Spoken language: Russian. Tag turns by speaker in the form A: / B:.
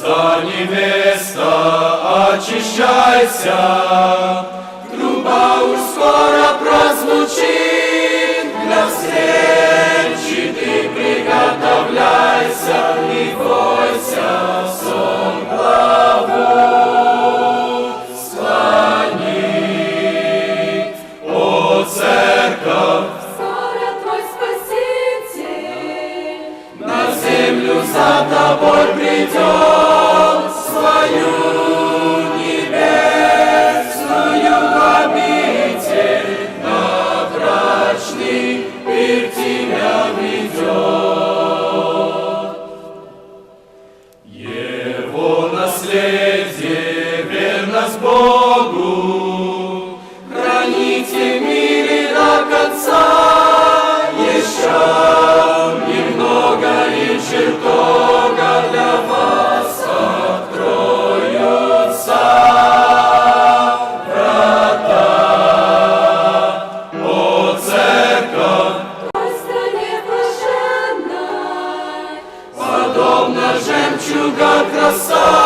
A: Христа невеста, очищайся, труба уж скоро прозвучит для встречи ты приготовляйся и бойся сон главу. Склони. О, церковь, скоро твой спаситель, на землю за тобой придет сердце, верность Богу, храните в мире до конца еще немного и чертога для вас откроются врата. О, церковь, по стране жемчуга краса.